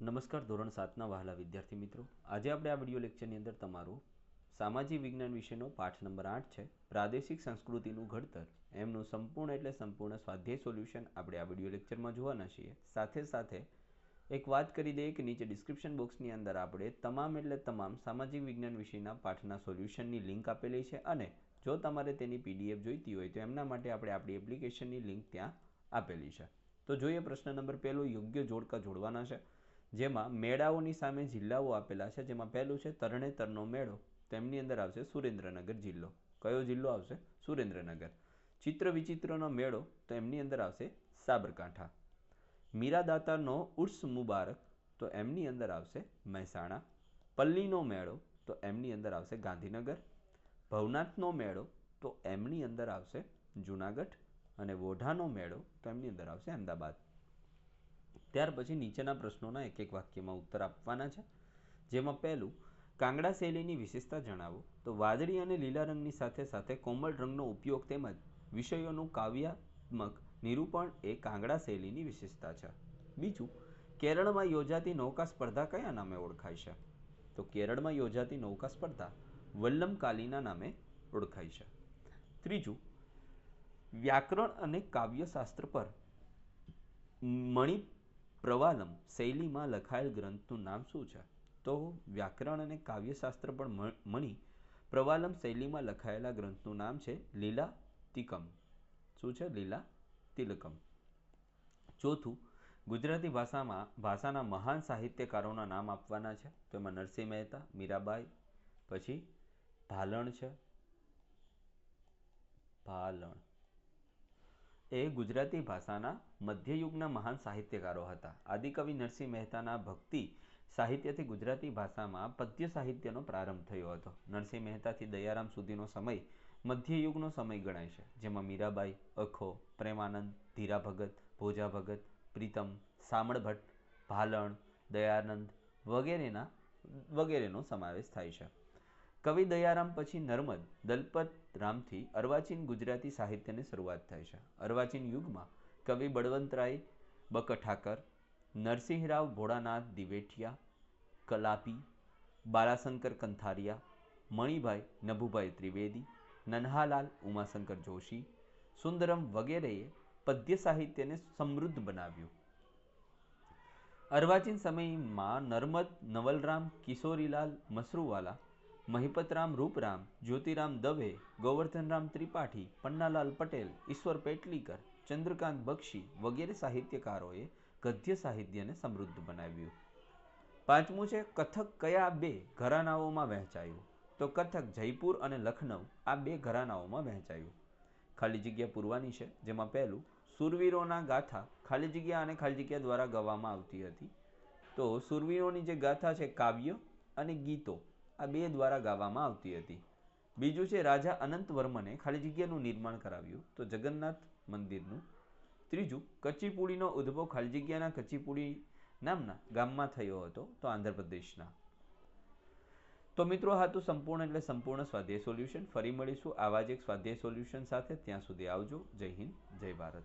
નમસ્કાર ધોરણ સાતના વહાલા વિદ્યાર્થી મિત્રો. આજે આપણે આ વીડિયો લેક્ચરની અંદર તમારું સામાજિક વિજ્ઞાન વિષયનો પાઠ નંબર આઠ છે. પ્રાદેશિક સંસ્કૃતિનું ઘડતર. એમનું સંપૂર્ણ એટલે સંપૂર્ણ સ્વાધ્યાય સોલ્યુશન આપણે આ વીડિયો લેક્ચરમાં જોવાના છીએ. સાથે સાથે એક વાત કરી દઈએ કે નીચે ડિસ્ક્રિપ્શન બોક્સની અંદર આપણે તમામ એટલે તમામ સામાજિક વિજ્ઞાન વિષયના પાઠના સોલ્યુશનની લિંક આપેલી છે અને જો તમારે તેની પીડીએફ જોઈતી હોય તો એમના માટે આપણે આપણી એપ્લિકેશનની લિંક ત્યાં આપેલી છે. તો જોઈએ પ્રશ્ન નંબર પહેલો, યોગ્ય જોડકા જોડવાના છે. જેમાં મેળાઓની સામે જિલ્લાઓ આપેલા છે, જેમાં પહેલું છે તરણેતરનો મેળો, તેમની અંદર આવશે સુરેન્દ્રનગર જિલ્લો. કયો જિલ્લો આવશે? સુરેન્દ્રનગર. ચિત્ર વિચિત્રનો મેળો તો એમની અંદર આવશે સાબરકાંઠા. મીરાદાતાનો ઉર્સ મુબારક, તો એમની અંદર આવશે મહેસાણા. પલ્લીનો મેળો, તો એમની અંદર આવશે ગાંધીનગર. ભવનાથનો મેળો, તો એમની અંદર આવશે જુનાગઢ. અને વોઢાનો મેળો, તો એમની અંદર આવશે અમદાવાદ. ત્યાર પછી નીચેના પ્રશ્નોના એક એક વાક્યમાં ઉત્તર આપવાના છે. જેમાં પહેલું, કાંગડા શૈલીની વિશેષતા જણાવો. તો વાદળી અને લીલા રંગની સાથે સાથે કોમળ રંગનો ઉપયોગ તેમજ વિષયોનું કાવ્યાત્મક નિરૂપણ એ કાંગડા શૈલીની વિશેષતા છે. બીજું, કેરળમાં યોજાતી નૌકા સ્પર્ધા કયા નામે ઓળખાય છે? તો કેરળમાં યોજાતી નૌકા સ્પર્ધા વલ્લમકાલીના નામે ઓળખાય છે. ત્રીજું, વ્યાકરણ અને કાવ્યશાસ્ત્ર પર મણિ પ્રવાલમ શૈલીમાં લખાયેલ ગ્રંથનું નામ શું છે? તો વ્યાકરણ અને કાવ્યશાસ્ત્ર પણ મણી પ્રવાલમ શૈલીમાં લખાયેલા ગ્રંથનું નામ છે લીલા તિકમ. શું છે? લીલા તિલકમ. ચોથું, ગુજરાતી ભાષામાં, ભાષાના મહાન સાહિત્યકારોના નામ આપવાના છે. તો એમાં નરસિંહ મહેતા, મીરાબાઈ, પછી ભાલણ છે. ભાલણ. એ ગુજરાતી ભાષાના મધ્યયુગના મહાન સાહિત્યકારો હતા. આદિકવિ નરસિંહ મહેતાના ભક્તિ સાહિત્યથી ગુજરાતી ભાષામાં પદ્ય સાહિત્યનો પ્રારંભ થયો હતો. નરસિંહ મહેતાથી દયારામ સુધીનો સમય મધ્યયુગનો સમય ગણાય છે. જેમાં મીરાબાઈ, અખો, પ્રેમાનંદ ધીરા ભગત ભોજા ભગત પ્રીતમ સામળ ભટ્ટ ભાલણ, દયાનંદ વગેરેના વગેરેનો સમાવેશ થાય છે. કવિ દયારામ પછી નર્મદ, દલપત રામથી અર્વાચીન ગુજરાતી સાહિત્યની શરૂઆત થાય છે. અર્વાચીન યુગમાં કવિ બળવંતરાય બકઠાકર, નરસિંહરાવ ભોળાનાથ દિવેઠિયા કલાપી, બાલાશંકર કંથારિયા, મણિભાઈ નભુભાઈ ત્રિવેદી, નન્હાલાલ ઉમાશંકર જોશી, સુંદરમ વગેરેએ પદ્ય સાહિત્યને સમૃદ્ધ બનાવ્યું. અર્વાચીન સમયમાં નર્મદ, નવલરામ, કિશોરીલાલ મસરૂવાલા મહિપતરામ રૂપરામ, જ્યોતિરામ દવે, ગોવર્ધનરામ ત્રિપાઠી, પન્નાલાલ પટેલ, ઈશ્વર પેટલીકર, ચંદ્રકાંત બક્ષી વગેરે સાહિત્યકારોએ ગદ્ય સાહિત્યને સમૃદ્ધ બનાવ્યું. પાંચમું છે, કથક કયા બે ઘરાનાઓમાં વહેંચાયું? તો કથક જયપુર અને લખનઉ આ બે ઘરાનાઓમાં વહેંચાયું. ખાલી જગ્યા પૂરવાની છે, જેમાં પહેલું, સુરવીરોના ગાથા ખાલી જગ્યા અને ખાલી જગ્યા દ્વારા ગવામાં આવતી હતી. તો સુરવીરોની જે ગાથા છે કાવ્ય અને ગીતો આ બે દ્વારા ગાવામાં આવતી હતી. બીજું છે, રાજા અનંત વર્મને ખાલી જગ્યાનું નિર્માણ કરાવ્યું તો જગન્નાથ મંદિરનું. ત્રીજું કચ્ચીપુડીનો ઉદ્ભવ ખાલી જગ્યાના કચ્ચીપુડી નામના ગામમાં થયો હતો તો આંધ્રપ્રદેશના. તો મિત્રો, હા, તો સંપૂર્ણ એટલે સંપૂર્ણ સ્વાધ્યાય સોલ્યુશન. ફરી મળીશું આવા જ એક સ્વાધ્યાય સોલ્યુશન સાથે. ત્યાં સુધી આવજો. જય હિન્દ, જય ભારત.